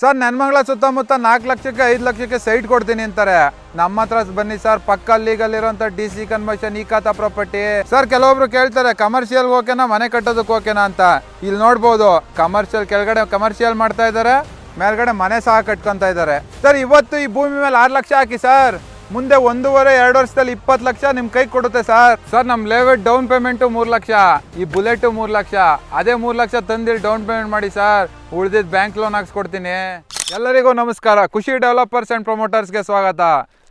Sir ನೆನ್ಮಂಗ್ಲ ಸುತ್ತಮುತ್ತ ನಾಲ್ಕು ಲಕ್ಷಕ್ಕೆ, ಐದು ಲಕ್ಷಕ್ಕೆ ಸೈಟ್ ಕೊಡ್ತೀನಿ ಅಂತಾರೆ. ನಮ್ಮ ಹತ್ರ ಬನ್ನಿ ಸರ್, ಪಕ್ಕ ಲೀಗಲ್ ಇರೋಂಥ D C conversion E khata property sir, ಕೆಲವೊಬ್ರು ಕೇಳ್ತಾರೆ ಕಮರ್ಷಿಯಲ್ ಓಕೆನಾ ಮನೆ ಕಟ್ಟೋದಕ್ಕೆ ಓಕೆನಾ ಅಂತ. ಇಲ್ಲಿ ನೋಡ್ಬೋದು ಕಮರ್ಷಿಯಲ್ ಕೆಳಗಡೆ ಕಮರ್ಷಿಯಲ್ ಮಾಡ್ತಾ ಇದ್ದಾರೆ, ಮೇಲ್ಗಡೆ ಮನೆ ಸಹ ಕಟ್ಕೊಂತ ಇದ್ದಾರೆ. ಸರ್, ಇವತ್ತು ಈ ಭೂಮಿ ಮೇಲೆ ಆರು ಲಕ್ಷ ಹಾಕಿ, ಸರ್. ಮುಂದೆ ಒಂದೂವರೆ, ಎರಡು ವರ್ಷದಲ್ಲಿ ಇಪ್ಪತ್ತು ಲಕ್ಷ ನಿಮ್ ಕೈ ಕೊಡುತ್ತೆ ಸರ್. ಸರ್, ನಮ್ ಲೇವೆಟ್ ಡೌನ್ ಪೇಮೆಂಟ್ ಮೂರು ಲಕ್ಷ. ಈ ಬುಲೆಟ್ ಮೂರು ಲಕ್ಷ. ಅದೇ ಮೂರ್ ಲಕ್ಷ ತಂದಿಲ್ಲಿ ಡೌನ್ ಪೇಮೆಂಟ್ ಮಾಡಿ ಸರ್. ಉಳಿದಿದ್ ಬ್ಯಾಂಕ್ ಲೋನ್ ಹಾಕ್ಸ್ಕೊಡ್ತೀನಿ. ಎಲ್ಲರಿಗೂ ನಮಸ್ಕಾರ. ಖುಷಿ ಡೆವಲಪರ್ಸ್ ಅಂಡ್ ಪ್ರಮೋಟರ್ಸ್ಗೆ ಸ್ವಾಗತ.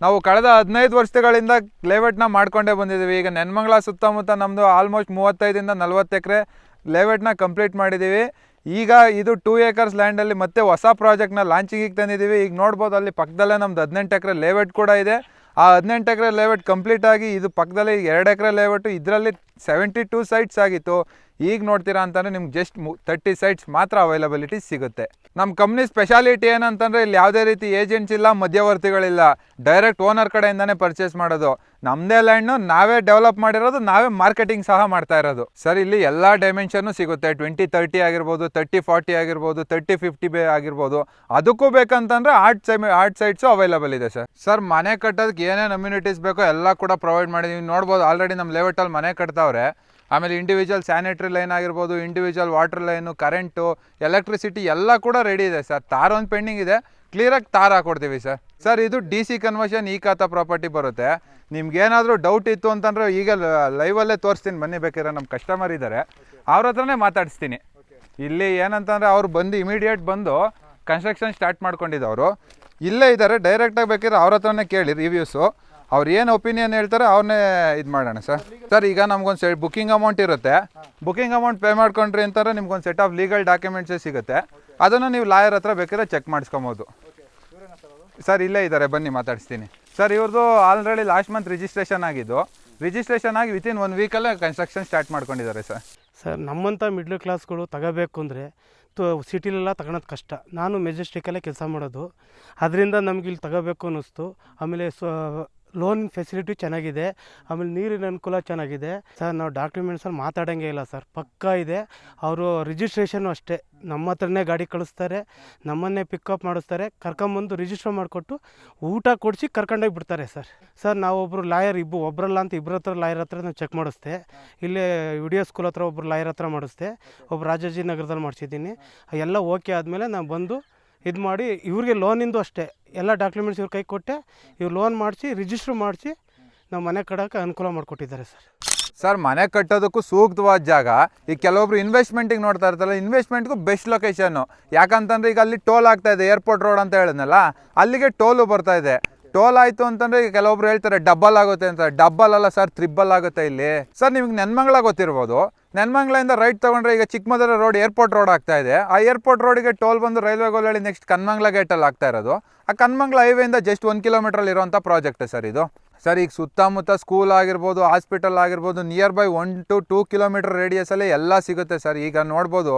ನಾವು ಕಳೆದ ಹದಿನೈದು ವರ್ಷಗಳಿಂದ ಲೇಔಟ್ನ ಮಾಡ್ಕೊಂಡೇ ಬಂದಿದ್ದೀವಿ. ಈಗ ನೆನ್ಮಂಗ್ಲ ಸುತ್ತಮುತ್ತ ನಮ್ಮದು ಆಲ್ಮೋಸ್ಟ್ ಮೂವತ್ತೈದಿಂದ ನಲ್ವತ್ತು ಎಕರೆ ಲೇಔಟ್ನ ಕಂಪ್ಲೀಟ್ ಮಾಡಿದ್ದೀವಿ. ಈಗ ಇದು ಟೂ ಏಕರ್ಸ್ ಲ್ಯಾಂಡಲ್ಲಿ ಮತ್ತೆ ಹೊಸ ಪ್ರಾಜೆಕ್ಟ್ನ ಲಾಂಚಿಂಗಿಗೆ ತಂದಿದ್ದೀವಿ. ಈಗ ನೋಡ್ಬೋದು ಅಲ್ಲಿ ಪಕ್ಕದಲ್ಲೇ ನಮ್ದು ಹದಿನೆಂಟು ಎಕರೆ ಲೇಔಟ್ ಕೂಡ ಇದೆ. ಆ ಹದಿನೆಂಟು ಎಕರೆ ಲೇಔಟ್ ಕಂಪ್ಲೀಟ್ ಆಗಿ ಇದು ಪಕ್ಕದಲ್ಲಿ ಎರಡು ಎಕರೆ ಲೇಔಟು ಇದರಲ್ಲಿ ಸೆವೆಂಟಿ ಟೂ ಸೈಟ್ಸ್ ಆಗಿತ್ತು. ಈಗ ನೋಡ್ತೀರಾ ಅಂತಂದರೆ ನಿಮ್ಗೆ ಜಸ್ಟ್ ಮು ತರ್ಟಿ ಸೈಟ್ಸ್ ಮಾತ್ರ ಅವೈಲಬಿಲಿಟಿ ಸಿಗುತ್ತೆ. ನಮ್ಮ ಕಂಪ್ನಿ ಸ್ಪೆಷಾಲಿಟಿ ಏನಂತಂದರೆ ಇಲ್ಲಿ ಯಾವುದೇ ರೀತಿ ಏಜೆಂಟ್ಸ್ ಇಲ್ಲ, ಮಧ್ಯವರ್ತಿಗಳಿಲ್ಲ. ಡೈರೆಕ್ಟ್ ಓನರ್ ಕಡೆಯಿಂದನೇ ಪರ್ಚೇಸ್ ಮಾಡೋದು. ನಮ್ಮದೇ ಲ್ಯಾಂಡ್ನು ನಾವೇ ಡೆವಲಪ್ ಮಾಡಿರೋದು, ನಾವೇ ಮಾರ್ಕೆಟಿಂಗ್ ಸಹ ಮಾಡ್ತಾ ಇರೋದು. ಸರ್, ಇಲ್ಲಿ ಎಲ್ಲ ಡೈಮೆನ್ಷನ್ನು ಸಿಗುತ್ತೆ. ಟ್ವೆಂಟಿ ತರ್ಟಿ ಆಗಿರ್ಬೋದು ತರ್ಟಿ ಫಾರ್ಟಿ ಆಗಿರ್ಬೋದು ತರ್ಟಿ ಫಿಫ್ಟಿ ಬೇ ಆಗಿರ್ಬೋದು. ಅದಕ್ಕೂ ಬೇಕಂತಂದರೆ ಆರ್ಟ್ ಸೈಮ್ ಆರ್ಟ್ ಸೈಟ್ಸು ಅವೈಲಬಲ್ ಇದೆ ಸರ್. ಸರ್, ಮನೆ ಕಟ್ಟೋದಕ್ಕೆ ಏನೇನು ಅಮ್ಯುನಿಟೀಸ್ ಬೇಕೋ ಎಲ್ಲ ಕೂಡ ಪ್ರೊವೈಡ್ ಮಾಡಿದ್ದೀವಿ ನೋಡ್ಬೋದು ಆಲ್ರೆಡಿ ನಮ್ಮ ಲೇಔಟಲ್ಲಿ ಮನೆ ಕಟ್ತಾವ್ರೆ ಆಮೇಲೆ ಇಂಡಿವಿಜುವಲ್ ಸ್ಯಾನಿಟ್ರಿ ಲೈನ್ ಆಗಿರ್ಬೋದು individual water line current electricity ಎಲ್ಲ ಕೂಡ ರೆಡಿ ಇದೆ ಸರ್. ತಾರ್ ಒಂದು ಪೆಂಡಿಂಗ್ ಇದೆ. ಕ್ಲಿಯರಾಗಿ ತಾರ್ ಹಾಕೊಡ್ತೀವಿ ಸರ್. ಸರ್, ಇದು D C conversion E khata property ಬರುತ್ತೆ. ನಿಮ್ಗೇನಾದರೂ ಡೌಟ್ ಇತ್ತು ಅಂತಂದ್ರೆ ಈಗ ಲೈವಲ್ಲೇ ತೋರಿಸ್ತೀನಿ. ಬನ್ನಿ ಬೇಕಿದ್ರೆ ನಮ್ಮ ಕಸ್ಟಮರ್ ಇದ್ದಾರೆ ಅವ್ರ ಹತ್ರನೇ ಮಾತಾಡಿಸ್ತೀನಿ. ಇಲ್ಲಿ ಏನಂತಂದ್ರೆ ಅವ್ರು ಬಂದು ಇಮಿಡಿಯೇಟ್ ಬಂದು ಕನ್ಸ್ಟ್ರಕ್ಷನ್ ಸ್ಟಾರ್ಟ್ ಮಾಡ್ಕೊಂಡಿದ್ದವರು ಇಲ್ಲೇ ಇದ್ದಾರೆ ಡೈರೆಕ್ಟಾಗಿ ಬೇಕಿದ್ರೆ ಅವ್ರ ಹತ್ರನೇ ಕೇಳಿ ರಿವ್ಯೂಸು ಅವ್ರು ಏನು ಒಪಿನಿಯನ್ ಹೇಳ್ತಾರೆ ಅವ್ರನ್ನೇ ಇದು ಮಾಡೋಣ ಸರ್. ಸರ್, ಈಗ ನಮ್ಗೊಂದು ಸೆ ಬುಕಿಂಗ್ ಅಮೌಂಟ್ ಇರುತ್ತೆ. ಬುಕಿಂಗ್ ಅಮೌಂಟ್ ಪೇ ಮಾಡ್ಕೊಂಡ್ರಿ ಅಂತಾರೆ, ನಿಮ್ಗೊಂದು ಸೆಟ್ ಆಫ್ ಲೀಗಲ್ ಡಾಕ್ಯುಮೆಂಟ್ಸೇ ಸಿಗುತ್ತೆ. ಅದನ್ನು ನೀವು ಲಾಯರ್ ಹತ್ರ ಬೇಕಾದ್ರೆ ಚೆಕ್ ಮಾಡಿಸ್ಕೊಬೋದು. ಸರ್, ಇಲ್ಲೇ ಇದ್ದಾರೆ ಬನ್ನಿ ಮಾತಾಡಿಸ್ತೀನಿ. ಸರ್ ಇವ್ರದ್ದು ಆಲ್ರೆಡಿ ಲಾಸ್ಟ್ ಮಂತ್ ರಿಜಿಸ್ಟ್ರೇಷನ್ ಆಗಿದ್ದು ರಿಜಿಸ್ಟ್ರೇಷನ್ ಆಗಿ ವಿತಿನ್ ಒನ್ ವೀಕಲ್ಲೇ ಕನ್ಸ್ಟ್ರಕ್ಷನ್ ಸ್ಟಾರ್ಟ್ ಮಾಡ್ಕೊಂಡಿದ್ದಾರೆ ಸರ್. ಸರ್ ನಮ್ಮಂಥ ಮಿಡ್ಲ್ ಕ್ಲಾಸ್ಗಳು ತಗೋಬೇಕು ಅಂದರೆ ತು ಸಿಟಿಲೆಲ್ಲ ತಗೊಳೋದು ಕಷ್ಟ. ನಾನು ಮೆಜೆಸ್ಟಿಕಲ್ಲೇ ಕೆಲಸ ಮಾಡೋದು. ಅದರಿಂದ ನಮಗೆ ಇಲ್ಲಿ ತಗೋಬೇಕು ಅನ್ನಿಸ್ತು. ಆಮೇಲೆ ಸ್ವ ಲೋನ್ ಫೆಸಿಲಿಟಿ ಚೆನ್ನಾಗಿದೆ, ಆಮೇಲೆ ನೀರಿನ ಅನುಕೂಲ ಚೆನ್ನಾಗಿದೆ. ಸರ್, ನಾವು ಡಾಕ್ಯುಮೆಂಟ್ಸಲ್ಲಿ ಮಾತಾಡೋಂಗೆ ಇಲ್ಲ ಸರ್, ಪಕ್ಕಾ ಇದೆ. ಅವರು ರಿಜಿಸ್ಟ್ರೇಷನ್ ಅಷ್ಟೇ. ನಮ್ಮ ಹತ್ರನೇ ಗಾಡಿ ಕಳಿಸ್ತಾರೆ, ನಮ್ಮನ್ನೇ ಪಿಕಪ್ ಮಾಡಿಸ್ತಾರೆ, ಕರ್ಕೊಂಬಂದು ರಿಜಿಸ್ಟರ್ ಮಾಡಿಕೊಟ್ಟು ಊಟ ಕೊಡಿಸಿ ಕರ್ಕೊಂಡೋಗಿ ಬಿಡ್ತಾರೆ ಸರ್. ಸರ್ ನಾವೊಬ್ಬರು ಲಾಯರ್ ಇಬ್ಬರು ಒಬ್ಬರಲ್ಲ ಅಂತ ಇಬ್ಬರ ಹತ್ರ ಲಾಯರ್ ಹತ್ರ ನಾವು ಚೆಕ್ ಮಾಡಿಸ್ದೆ. ಇಲ್ಲೇ ವಿಡಿಯೋ ಸ್ಕೂಲ್ ಹತ್ರ ಒಬ್ಬರು ಲಾಯರ್ ಹತ್ರ ಮಾಡಿಸ್ದೆ. ಒಬ್ಬರು ರಾಜಾಜಿ ನಗರದಲ್ಲಿ ಮಾಡಿಸಿದ್ದೀನಿ. ಎಲ್ಲ ಓಕೆ ಆದಮೇಲೆ ನಾನು ಬಂದು ಇದು ಮಾಡಿ ಇವ್ರಿಗೆ ಲೋನಿಂದು ಅಷ್ಟೇ. ಎಲ್ಲ ಡಾಕ್ಯುಮೆಂಟ್ಸ್ ಇವ್ರ ಕೈ ಕೊಟ್ಟೆ. ಇವ್ರು ಲೋನ್ ಮಾಡಿಸಿ ರಿಜಿಸ್ಟ್ರ್ ಮಾಡಿಸಿ ನಾವು ಮನೆ ಕಟ್ಟೋಕ್ಕೆ ಅನುಕೂಲ ಮಾಡಿಕೊಟ್ಟಿದ್ದಾರೆ ಸರ್. ಸರ್, ಮನೆ ಕಟ್ಟೋದಕ್ಕೂ ಸೂಕ್ತವಾದ ಜಾಗ. ಈಗ ಕೆಲವೊಬ್ರು ಇನ್ವೆಸ್ಟ್ಮೆಂಟಿಗೆ ನೋಡ್ತಾ ಇರ್ತಾರಲ್ಲ ಇನ್ವೆಸ್ಟ್ಮೆಂಟ್ಗೂ ಬೆಸ್ಟ್ ಲೊಕೇಶನ್ನು ಯಾಕಂತಂದ್ರೆ ಈಗ ಅಲ್ಲಿ ಟೋಲ್ ಆಗ್ತಾ ಇದೆ ಏರ್ಪೋರ್ಟ್ ರೋಡ್ ಅಂತ ಹೇಳಿದ್ನಲ್ಲ, ಅಲ್ಲಿಗೆ ಟೋಲು ಬರ್ತಾ ಇದೆ. ಟೋಲ್ ಆಯಿತು ಅಂತಂದ್ರೆ ಈಗ ಕೆಲವೊಬ್ರು ಹೇಳ್ತಾರೆ ಡಬ್ಬಲ್ ಆಗುತ್ತೆ ಅಂತ. ಡಬ್ಬಲ್ ಅಲ್ಲ ಸರ್ ತ್ರಿಬ್ಬಲ್ ಆಗುತ್ತೆ ಇಲ್ಲಿ. ಸರ್, ನಿಮ್ಗೆ ನೆನ್ಮಂಗ್ಳ ಗೊತ್ತಿರ್ಬೋದು. ನೆನ್ಮಂಗ್ಲಿಂದ ರೈಟ್ ತೊಗೊಂಡ್ರೆ ಈಗ ಚಿಕ್ಕಮದರ ರೋಡ್ ಏರ್ಪೋರ್ಟ್ ರೋಡ್ ಆಗ್ತಾ ಇದೆ. ಆ ಏರ್ಪೋರ್ಟ್ ರೋಡಿಗೆ ಟೋಲ್ ಬಂದು ರೈಲ್ವೆ ಗೋಲಹಳ್ಳಿ ನೆಕ್ಸ್ಟ್ ಕನ್ಮಂಗ್ಲ ಗೇಟಲ್ಲಿ ಆಗ್ತಾ ಇರೋದು. ಆ ಕನ್ಮಂಗ್ಲ ಹೈವೇಯಿಂದ ಜಸ್ಟ್ ಒಂದು ಕಿಲೋಮೀಟ್ರಲ್ಲಿ ಇರುವಂಥ ಪ್ರಾಜೆಕ್ಟ್ ಸರ್ ಇದು. ಸರ್, ಈಗ ಸುತ್ತಮುತ್ತ ಸ್ಕೂಲ್ ಆಗಿರ್ಬೋದು ಹಾಸ್ಪಿಟಲ್ ಆಗಿರ್ಬೋದು nearby one to two kilometre ರೇಡಿಯಸಲ್ಲಿ ಎಲ್ಲ ಸಿಗುತ್ತೆ ಸರ್. ಈಗ ನೋಡ್ಬೋದು,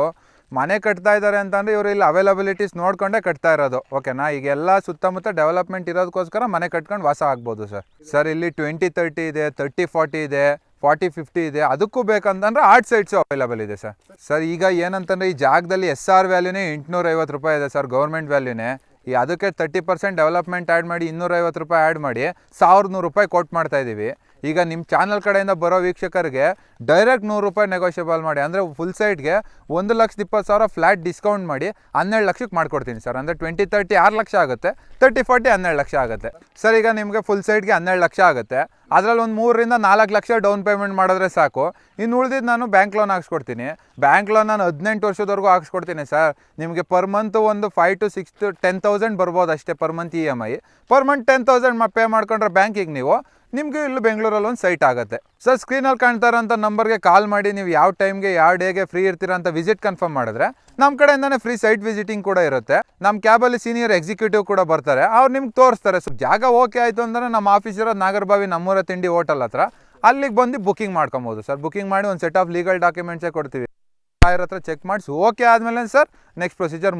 ಮನೆ ಕಟ್ತಾ ಇದ್ದಾರೆ ಅಂತಂದರೆ ಇವರು ಇಲ್ಲಿ ಅವೈಲಬಿಲಿಟೀಸ್ ನೋಡ್ಕೊಂಡೇ ಕಟ್ತಾ ಇರೋದು. ಓಕೆನಾ ಈಗ ಎಲ್ಲ ಸುತ್ತಮುತ್ತ ಡೆವಲಪ್ಮೆಂಟ್ ಇರೋದಕ್ಕೋಸ್ಕರ ಮನೆ ಕಟ್ಕೊಂಡು ವಾಸ ಆಗ್ಬೋದು ಸರ್. ಸರ್, ಇಲ್ಲಿ ಟ್ವೆಂಟಿ ತರ್ಟಿ ಇದೆ ತರ್ಟಿ ಫಾರ್ಟಿ ಇದೆ. ಫಾರ್ಟಿ ಫಿಫ್ಟಿ ಇದೆ, ಅದಕ್ಕೂ ಬೇಕಂತಂದ್ರೆ ಆರ್ಟ್ ಸೈಡ್ಸು ಅವೈಲಬಲ್ ಇದೆ ಸರ್. ಸರ್, ಈಗ ಏನಂತಂದ್ರೆ ಈ ಜಾಗದಲ್ಲಿ ಎಸ್ ಆರ್ ವ್ಯಾಲ್ಯೂನೇ ಎಂಟುನೂರ ಐವತ್ತು ರೂಪಾಯಿ ಇದೆ ಸರ್ ಗೌರ್ಮೆಂಟ್ ವ್ಯಾಲ್ಯೂನೇ. ಈ ಅದಕ್ಕೆ ತರ್ಟಿ ಪರ್ಸೆಂಟ್ ಡೆವಲಪ್ಮೆಂಟ್ ಆ್ಯಡ್ ಮಾಡಿ, ಇನ್ನೂರೈವತ್ತು ರೂಪಾಯಿ ಆ್ಯಡ್ ಮಾಡಿ ಸಾವಿರದ ನೂರು ರೂಪಾಯಿ ಕೊಟ್ಟು ಮಾಡ್ತಾ ಇದ್ದೀವಿ ಈಗ ನಿಮ್ಮ ಚಾನಲ್ ಕಡೆಯಿಂದ ಬರೋ ವೀಕ್ಷಕರಿಗೆ ಡೈರೆಕ್ಟ್ ನೂರು ರೂಪಾಯಿ ನೆಗೋಷಿಯಬಲ್ ಮಾಡಿ, ಅಂದರೆ ಫುಲ್ ಸೈಟ್ಗೆ ಒಂದು ಲಕ್ಷದ ಇಪ್ಪತ್ತು ಸಾವಿರ ಫ್ಲ್ಯಾಟ್ ಡಿಸ್ಕೌಂಟ್ ಮಾಡಿ, ಹನ್ನೆರಡು ಲಕ್ಷಕ್ಕೆ ಮಾಡ್ಕೊಡ್ತೀನಿ ಸರ್. ಅಂದರೆ ಟ್ವೆಂಟಿ ತರ್ಟಿ ಆರು ಲಕ್ಷ ಆಗುತ್ತೆ ತರ್ಟಿ ಫಾರ್ಟಿ ಹನ್ನೆರಡು ಲಕ್ಷ ಆಗುತ್ತೆ. ಸರ್, ಈಗ ನಿಮಗೆ ಫುಲ್ ಸೈಟ್ಗೆ ಹನ್ನೆರಡು ಲಕ್ಷ ಆಗುತ್ತೆ. ಅದರಲ್ಲಿ ಒಂದು ಮೂರರಿಂದ ನಾಲ್ಕು ಲಕ್ಷ ಡೌನ್ ಪೇಮೆಂಟ್ ಮಾಡಿದ್ರೆ ಸಾಕು. ಇನ್ನು ಉಳಿದಿದ್ದು ನಾನು ಬ್ಯಾಂಕ್ ಲೋನ್ ಹಾಕ್ಸ್ಕೊಡ್ತೀನಿ. ಬ್ಯಾಂಕ್ ಲೋನ್ ನಾನು ಹದಿನೆಂಟು ವರ್ಷದವರೆಗೂ ಹಾಕ್ಸ್ಕೊಡ್ತೀನಿ ಸರ್. ನಿಮಗೆ ಪರ್ ಮಂತ್ ಒಂದು five to six ten thousand ಬರ್ಬೋದು ಅಷ್ಟೇ per month E M I per month ten thousand pay ಮಾಡ್ಕೊಂಡ್ರೆ ಬ್ಯಾಂಕಿಗೆ ನೀವು, ನಿಮಗೆ ಇಲ್ಲಿ ಬೆಂಗಳೂರಲ್ಲಿ ಒಂದು ಸೈಟ್ ಆಗುತ್ತೆ. ಸರ್ ಸ್ಕ್ರೀನಲ್ಲಿ ಕಾಣ್ತಾ ಇರೋಂಥ ನಂಬರ್ಗೆ ಕಾಲ್ ಮಾಡಿ, ನೀವು ಯಾವ ಟೈಮ್ಗೆ ಯಾವ ಡೇಗೆ ಫ್ರೀ ಇರ್ತೀರ ಅಂತ ವಿಸಿಟ್ ಕನ್ಫರ್ಮ್ ಮಾಡಿದ್ರೆ ನಮ್ಮ ಕಡೆಯಿಂದನೇ ಫ್ರೀ ಸೈಟ್ ವಿಸಿಟಿಂಗ್ ಕೂಡ ಇರುತ್ತೆ. ನಮ್ಮ ಕ್ಯಾಬಲ್ಲಿ ಸೀನಿಯರ್ ಎಕ್ಸಿಕ್ಯೂಟಿವ್ ಕೂಡ ಬರ್ತಾರೆ. ಅವ್ರು ನಿಮ್ಗೆ ತೋರಿಸ್ತಾರೆ. ಸೊ ಜಾಗ ಓಕೆ ಆಯಿತು ಅಂದರೆ ನಮ್ಮ ಆಫೀಸ್ ಇರೋದು ನಾಗರಬಾವಿ ನಮ್ಮೂರ ತಿಂಡಿ ಹೋಟೆಲ್ ಹತ್ರ, ಅಲ್ಲಿಗೆ ಬಂದು ಬುಕಿಂಗ್ ಮಾಡ್ಕೊಬೋದು ಸರ್. ಬುಕಿಂಗ್ ಮಾಡಿ ಒಂದು ಸೆಟ್ ಆಫ್ ಲೀಗಲ್ ಡಾಕ್ಯುಮೆಂಟ್ಸೇ ಕೊಡ್ತೀವಿ. ಹತ್ರ ಚೆಕ್ ಮಾಡಿಸಿ ಓಕೆ ಆದಮೇಲೆ ಸರ್ ನೆಕ್ಸ್ಟ್ ಪ್ರೊಸೀಜರ್